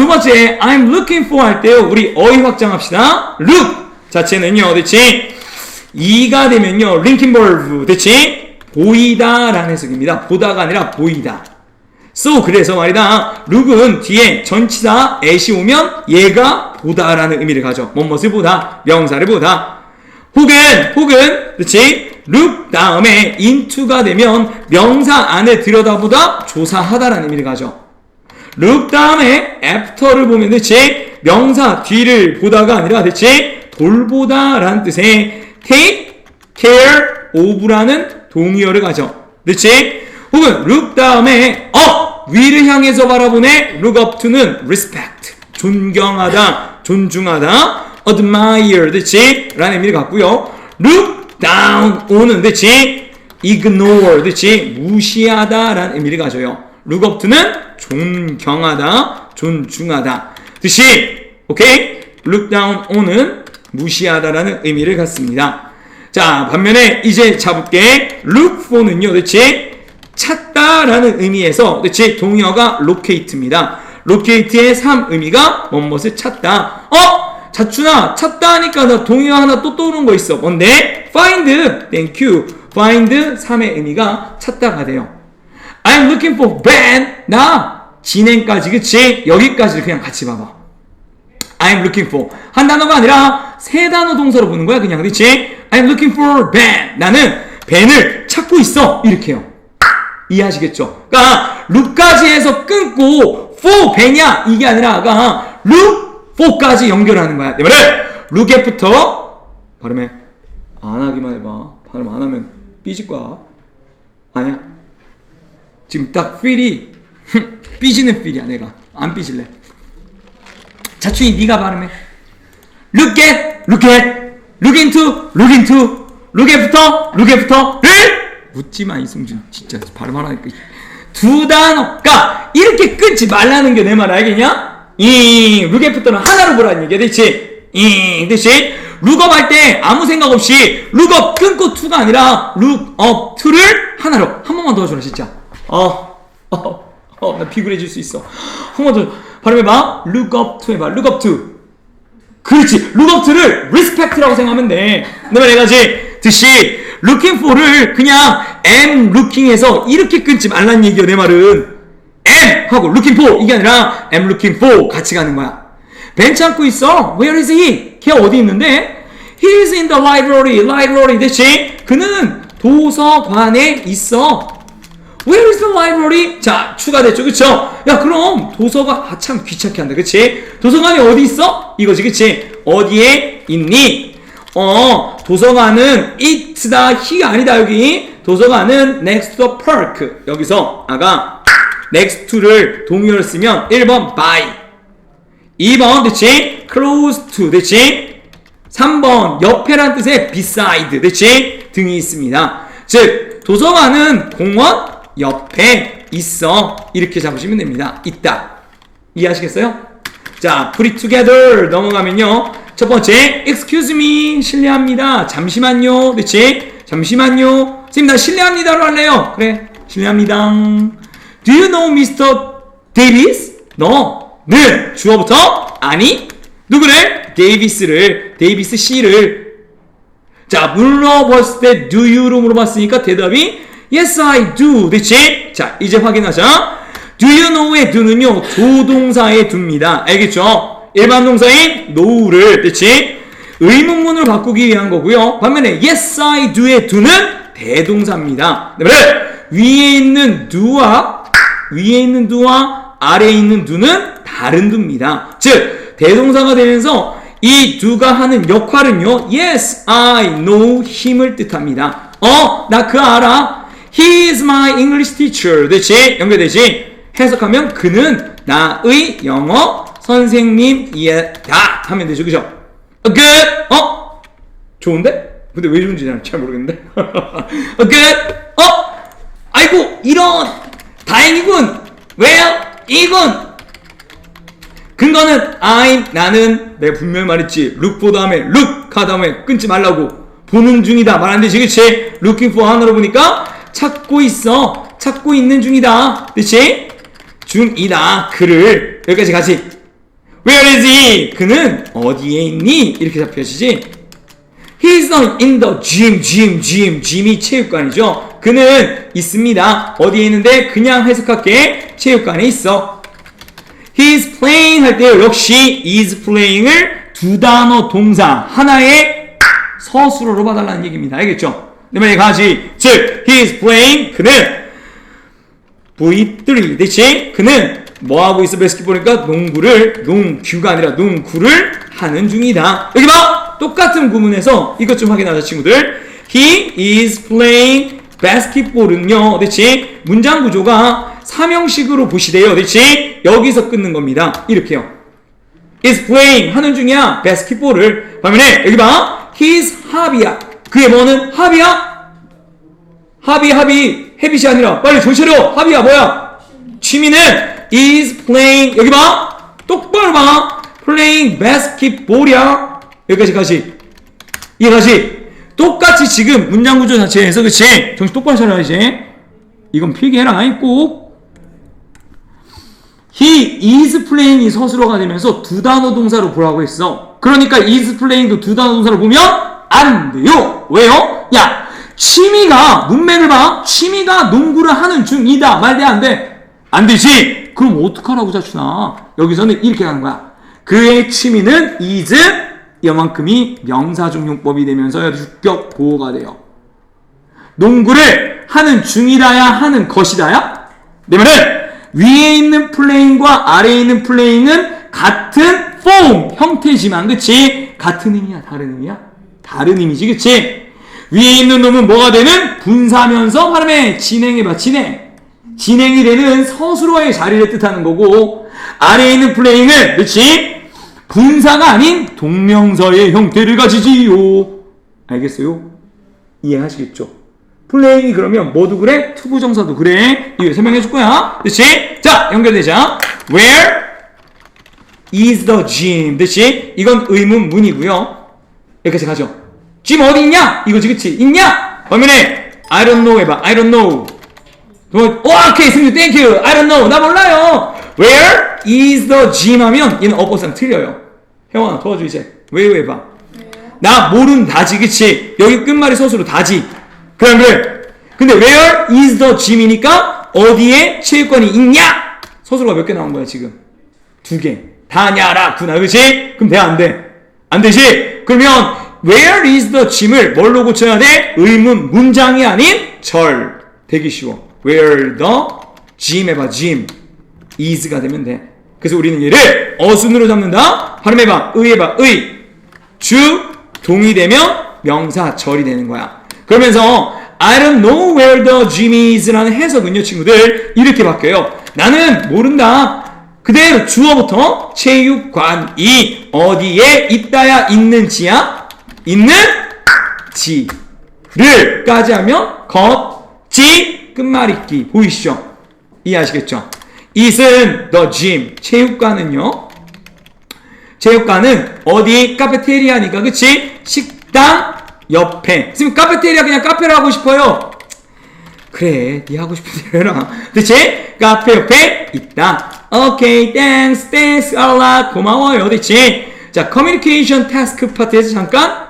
두 번째, I'm looking for 할 때요. 우리 어휘 확장합시다. look 자체는요. 그치? 이가 되면요. linking verb. 그치? 보이다 라는 해석입니다. 보다가 아니라 보이다. so 그래서 말이다. look은 뒤에 전치사 at이 오면 얘가 보다라는 의미를 가져. 뭐뭇을 보다, 명사를 보다. 혹은 혹은 그렇지 look 다음에 into가 되면 명사 안에 들여다보다 조사하다라는 의미를 가져. Look 다음에 after를 보면 그렇지 명사 뒤를 보다가 아니라 그렇지 돌보다라는 뜻의 take care of라는 동의어를 가져. 그렇지 혹은 look 다음에 up 위를 향해서 바라보네. look up to는 respect 존경하다 존중하다 admire 그렇지 라는 의미를 갖고요. look down 오는 그렇지 ignore 그렇지 무시하다 라는 의미를 가져요 to는 존경하다 존중하다 뜻이 오케이? look down 오는 무시하다라는 의미를 갖습니다. 자 반면에 이제 잡을게. for는요 그렇지 찾다라는 의미에서 그렇지 동의어가 locate입니다. locate의 3 의미가 뭔것을 찾다. 어? 자춘아 찾다 하니까 나 동의어 하나 또 떠오르는 거 있어. 뭔데? find. thank you. find 3의 의미가 찾다가 돼요 I'm looking for Ben. 나 진행까지 그치? 여기까지를 그냥 같이 봐봐. I'm looking for. 한 단어가 아니라 세 단어 동사로 보는 거야 그냥. 그렇지? I'm looking for Ben. 나는 벤을 찾고 있어. 이렇게요. 이해하시겠죠? 그러니까 룩까지 해서 끊고 for 벤이야. 이게 아니라 그러니까 룩 for까지 연결하는 거야. 내 말을 룩에부터 발음해. 안 하기만 해봐. 발음 안 하면 삐질 거야. 아니야 지금 딱 feel이 삐지는 feel이야 내가. 안 삐질래. 자춘이 네가 발음해. look at look at look into look into look에부터 look에부터를 묻지마 이승준. 진짜 발음하라니까. 두 단어가 이렇게 끊지 말라는 게 내 말 알겠냐? 이 룩에부터는 하나로 보라는 얘기야 대체. 이 대신 룩업 할 때 아무 생각 없이 룩업 끊고 투가 아니라 룩업 투를 하나로. 한 번만 도와줘라 진짜 어 어 어 나 비굴해질 수 있어 한번 더 발음해봐 룩업 투 해봐 룩업 투 그렇지 룩업트를 respect라고 생각하면 돼. 내가 내가지 듯이 looking for를 그냥 am looking에서 이렇게 끊지 말란 얘기야 내 말은 am 하고 looking for 이게 아니라 am looking for 같이 가는 거야. 벤 찾고 있어. Where is he? 걔 어디 있는데? He is in the library. library 대신 그는 도서관에 있어. Where is the library? 자, 추가됐죠. 그쵸? 야, 그럼 도서관, 아, 참 귀찮게 한다. 그치? 도서관이 어디 있어? 이거지. 그치? 어디에 있니? 어, 도서관은 it다, he가 아니다, 여기. 도서관은 next to park. 여기서, 아가, next to를 동의어를 쓰면 1번 by. 2번, 그치? close to, 그치? 3번, 옆에란 뜻의 beside, 그치? 등이 있습니다. 즉, 도서관은 공원 옆에 있어. 이렇게 잡으시면 됩니다. 있다. 이해하시겠어요? 자, put it together 넘어가면요. 첫 번째, excuse me, 실례합니다. 잠시만요. 그치? 잠시만요. 선생님, 나 실례합니다로 할래요. 그래, 실례합니다. Do you know Mr. Davis? 너는 주어부터 아니 누구를? 데이비스를 데이비스 씨를 자 물어봤을 때 do you로 물어봤으니까 대답이 yes I do 됐지? 자 이제 확인하자 do you know의 do는요 조동사의 do입니다 알겠죠? 일반 동사인 know를 됐지? 의문문을 바꾸기 위한 거고요 반면에 yes I do의 do는 대동사입니다 네, 위에 있는 do와 위에 있는 do와 아래에 있는 do는 다른 do입니다. 즉 대동사가 되면서 이 do가 하는 역할은요. Yes, I know him을 뜻합니다. 어, 나 그 알아. He is my English teacher. 되지? 연결되지? 해석하면 그는 나의 영어 선생님이다 하면 되죠. 그죠? Good. 어? 좋은데? 근데 왜 좋은지 잘 모르겠는데. Good. 어? 아이고 이런 다행이군. 왜요? 이군. 근거는 I 나는 내가 분명히 말했지. look 다음에 look 하 다음에 끊지 말라고 보는 중이다 말 안 되지 그치? looking for 하나로 보니까 찾고 있어 찾고 있는 중이다 그치? 중이다 그를 여기까지 같이 Where is he? 그는 어디에 있니? 이렇게 잡혀지지. He's not in the gym, gym, gym. gym이 체육관이죠. 그는 있습니다. 어디에 있는데 그냥 해석할게. 체육관에 있어. He's playing 할 때요. 역시 is playing을 두 단어 동사 하나의 서술어로 봐달라는 얘기입니다. 알겠죠? 내 말에 가지. 즉, he's playing 그는 V3 대신 그는 뭐 하고 있어 베스킷볼이니까 농구를 농규가 아니라 농구를 하는 중이다. 여기 봐 똑같은 구문에서 이것 좀 확인하자 친구들. He is playing basketball은요. 대치 문장 구조가 삼형식으로 보시대요. 대치 여기서 끊는 겁니다. 이렇게요. is playing 하는 중이야 basketball을 반면에 여기 봐 his hobby야 그의 뭐는? 합이야? 합이 합이 헤빗이 아니라. 빨리 차려. 합이야 뭐야? 취미는 is playing. 여기 봐. 똑바로 봐. playing basketball이야. 여기까지 가시. 이해가시? 똑같이 지금 문장 구조 자체에서 그치? 정신 똑바로 차려야지 이건 필기해라. 아니 꼭. He is playing이 서술어가 되면서 두 단어 동사로 보라고 했어. 그러니까 is playing도 두 단어 동사로 보면 안 돼요. 왜요? 야, 취미가 문맥을 봐. 취미가 농구를 하는 중이다. 말돼 안 돼? 안 되지. 그럼 어떡하라고 자춘아? 여기서는 이렇게 가는 거야. 그의 취미는 is 이만큼이 명사중용법이 되면서 유격 보호가 돼요. 농구를 하는 중이다야 하는 것이다야? 내 말은 위에 있는 플레잉과 아래에 있는 플레잉은 같은 폼 형태지만 그치? 같은 의미야 다른 의미야? 다른 의미지 그치? 위에 있는 놈은 뭐가 되는? 분사면서 발음에 진행해봐 진행 진행이 되는 서술어의 자리를 뜻하는 거고 아래에 있는 플레잉은 그치? 분사가 아닌 동명사의 형태를 가지지요 알겠어요? 이해하시겠죠? 플레잉이 그러면 뭐도 그래? 투부정사도 그래. 이거 설명해 줄 거야. 그렇지? 자, 연결되자. Where is the gym? 그렇지? 이건 의문 문이고요. 여기까지 가죠. gym 어디 있냐? 이거지, 그치? 있냐? 반면에 I don't know 해봐. I don't know. 뭐, 오, 오케이, 승리, thank you. I don't know. 나 몰라요. Where is the gym 하면 얘는 어법상 틀려요. 혜원아, 도와줘, 이제. 왜 해봐. 나 모른 다지, 그치? 여기 끝말이 서술로 다지. 그럼 그래. 근데 where is the gym이니까 어디에 체육관이 있냐? 서술어가 몇 개 나온 거야 지금? 두 개. 다냐라 구나, 그렇지? 그럼 돼 안 돼? 안 되지? 그러면 where is the gym을 뭘로 고쳐야 돼? 의문 문장이 아닌 절. 되기 쉬워. where the gym 해봐 gym is가 되면 돼. 그래서 우리는 얘를 어순으로 잡는다. 발음 해봐. 의 해봐. 의. 주 동이 되면 명사 절이 되는 거야. 그러면서 I don't know where the gym is라는 해석은요 친구들 이렇게 바뀌어요 나는 모른다 그대로 주어부터 체육관이 어디에 있다야 있는지야? 있는 지를 까지 하면 겉지. 끝말잇기. 보이시죠? 이해하시겠죠? it은 the gym 체육관은요? 체육관은 어디? 카페테리아니까 그치? 식당 옆에. 지금 카페테리아 그냥 카페를 하고 싶어요. 그래 네 하고 싶은 대로 해라 그치? 카페 옆에 있다 오케이 땡스 땡스 알라 고마워요. 그치? 자 커뮤니케이션 타스크 파트에서 잠깐